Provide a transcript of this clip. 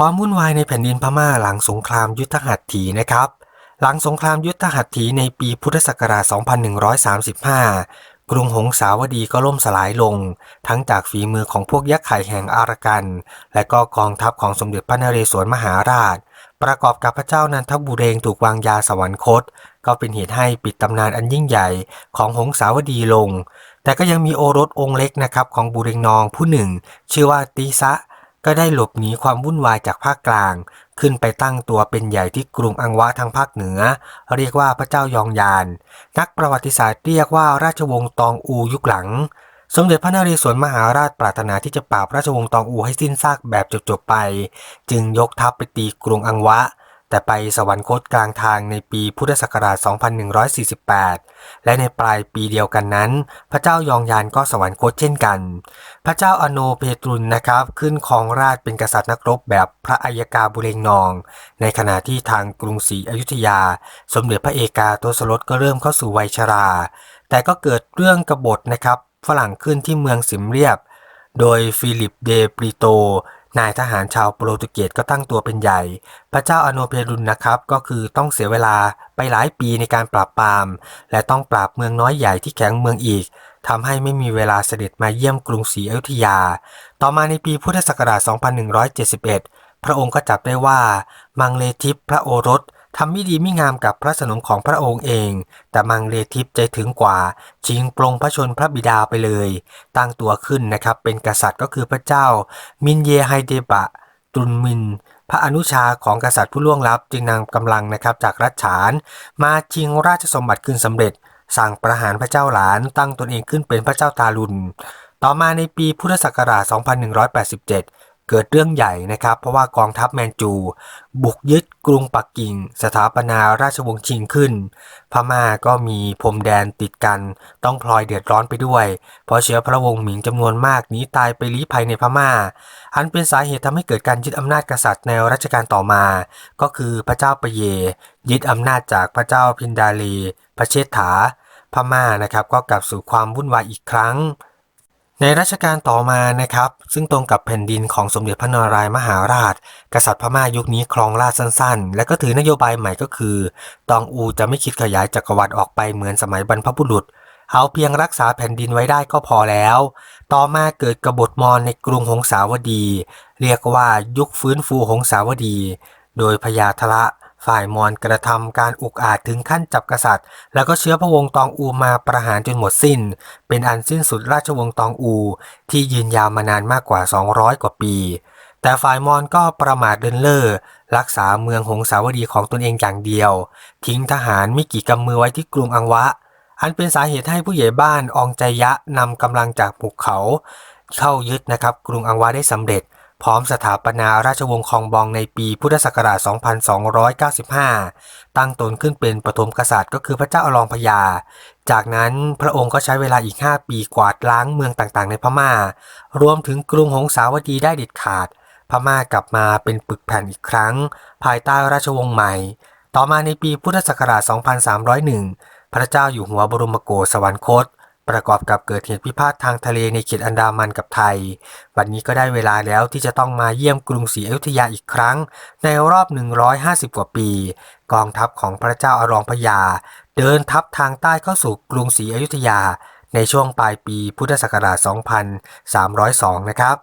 ความวุ่นวายในแผ่นดินพม่าหลังสงครามยุทธหัตถีนะครับ หลังสงครามยุทธหัตถีในปีพุทธศักราช 2135 กรุงหงสาวดีก็ล่มสลายลง ทั้งจากฝีมือของพวกยักษ์ไข่แห่งอารกัน และก็กองทัพของสมเด็จพระนเรศวรมหาราช ประกอบกับพระเจ้านันทบุเรงถูกวางยาสวรรคต ก็เป็นเหตุให้ปิดตำนานอันยิ่งใหญ่ของหงสาวดีลง แต่ก็ยังมีโอรสองค์เล็กนะครับของบุเรงนองผู้หนึ่ง ชื่อว่าตีซะ ก็ได้หลบหนีความวุ่นวายจากภาคกลาง ขึ้นไปตั้งตัวเป็นใหญ่ที่กรุงอังวะทางภาคเหนือ เรียกว่าพระเจ้ายองยาน นักประวัติศาสตร์เรียกว่าราชวงศ์ตองอูยุคหลัง สมเด็จพระนเรศวรมหาราชปรารถนาที่จะปราบราชวงศ์ตองอูให้สิ้นซากแบบจบๆไป จึงยกทัพไปตีกรุงอังวะ แต่ไปสวรรคตกลางทางในปีพุทธศักราช 2148 และในปลายปีเดียวกันนั้น พระเจ้ายองยานก็สวรรคตเช่นกัน พระเจ้าอโนเพตรุนนะครับ ขึ้นครองราชเป็นกษัตริย์นักรบแบบพระอัยกาบุเรงนอง ในขณะที่ทางกรุงศรีอยุธยา สมเด็จพระเอกาทศรถก็เริ่มเข้าสู่วัยชรา แต่ก็เกิดเรื่องกบฏนะครับฝรั่งขึ้นที่เมืองสิมเรียบ โดยฟิลิปเดปริโต นายทหารชาวโปรตุเกสก็ตั้งตัวเป็นใหญ่ พระเจ้าอโนเพรุนนะครับก็คือต้องเสียเวลาไปหลายปีในการปราบปราม และต้องปราบเมืองน้อยใหญ่ที่แข็งเมืองอีกทำให้ไม่มีเวลาเสด็จมาเยี่ยมกรุงศรีอยุธยา ต่อมาในปีพุทธศักราช 2171 พระองค์ก็จับได้ว่า มังเลทิพพระโอรส ทำไม่ดีไม่งามกับพระสนมของพระองค์เอง แต่มังเลทิพใจถึงกว่าชิงปลงพระชนพระบิดาไปเลย ตั้งตัวขึ้นนะครับเป็นกษัตริย์ก็คือพระเจ้า มินเยไฮเดบะตุนมิน พระอนุชาของกษัตริย์ผู้ล่วงลับจึงนำกำลังนะครับจากรัชฉาน มาชิงราชสมบัติขึ้นสำเร็จ สั่งประหารพระเจ้าหลาน ตั้งตนเองขึ้นเป็นพระเจ้าตาลุนต่อมาในปีพุทธศักราช 2187 เกิดเรื่องใหญ่นะครับ เพราะว่ากองทัพแมนจู บุกยึดกรุงปักกิ่ง สถาปนาราชวงศ์ชิงขึ้น พม่าก็มีพรมแดนติดกัน ต้องพลอยเดือดร้อนไปด้วย เพราะเชื้อพระวงศ์หมิงจำนวนมากหนีตายไปลี้ภัยในพม่า อันเป็นสาเหตุทำให้เกิดการยึดอำนาจกษัตริย์ในรัชกาลต่อมา ก็คือพระเจ้าปเย ยึดอำนาจจากพระเจ้าพินดาลี พระเชษฐา พม่านะครับก็กลับสู่ความวุ่นวายอีกครั้ง ในรัชกาลต่อมานะครับ ซึ่งตรงกับแผ่นดินของสมเด็จพระนารายมหาราช กษัตริย์พม่ายุคนี้ครองราชสั้น ๆ และก็ถือนโยบายใหม่ก็คือ ตองอูจะไม่คิดขยายจักรวรรดิออกไปเหมือนสมัยบรรพบุรุษ เอาเพียงรักษาแผ่นดินไว้ได้ก็พอแล้ว ต่อมาเกิดกบฏมอญในกรุงหงสาวดี เรียกว่ายุคฟื้นฟูหงสาวดี โดยพญาทละ ฝ่ายมอญกระทำการอุกอาจถึงขั้นจับกษัตริย์ แล้วก็เชื้อพระวงศ์ตองอูมาประหารจนหมดสิ้น เป็นอันสิ้นสุดราชวงศ์ตองอู ที่ยืนยาวมานานมากกว่า 200 กว่าปี แต่ฝ่ายมอญก็ประมาทเดินเล่อรักษาเมืองหงสาวดีของตนเองอย่างเดียว ทิ้งทหารไม่กี่กำมือไว้ที่กรุงอังวะ อันเป็นสาเหตุให้ผู้ใหญ่บ้านอองใจยะนำกำลังจากภูเขา เข้ายึดนะครับกรุงอังวะได้สำเร็จ พร้อมสถาปนาราชวงศ์คองบองในปีพุทธศักราช 2295 ตั้งตนขึ้นเป็นปฐมกษัตริย์ก็คือพระเจ้าอลองพญา จากนั้นพระองค์ก็ใช้เวลาอีก 5 ปีกวาดล้างเมืองต่างๆ ในพม่า รวมถึงกรุงหงสาวดีได้เด็ดขาด พม่ากลับมาเป็นปึกแผ่นอีกครั้ง ภายใต้ราชวงศ์ใหม่ ต่อมาในปีพุทธศักราช 2301 พระเจ้าอยู่หัวบรมโกศสวรรคต ประกอบกับเกิดเหตุพิพาททางทะเลในเขตอันดามันกับไทย วันนี้ก็ได้เวลาแล้วที่จะต้องมาเยี่ยมกรุงศรีอยุธยาอีกครั้ง ในรอบ 150 กว่าปี กองทัพของพระเจ้าอรองพยา เดินทัพทางใต้เข้าสู่กรุงศรีอยุธยา ในช่วงปลายปีพุทธศักราช 2302 นะครับ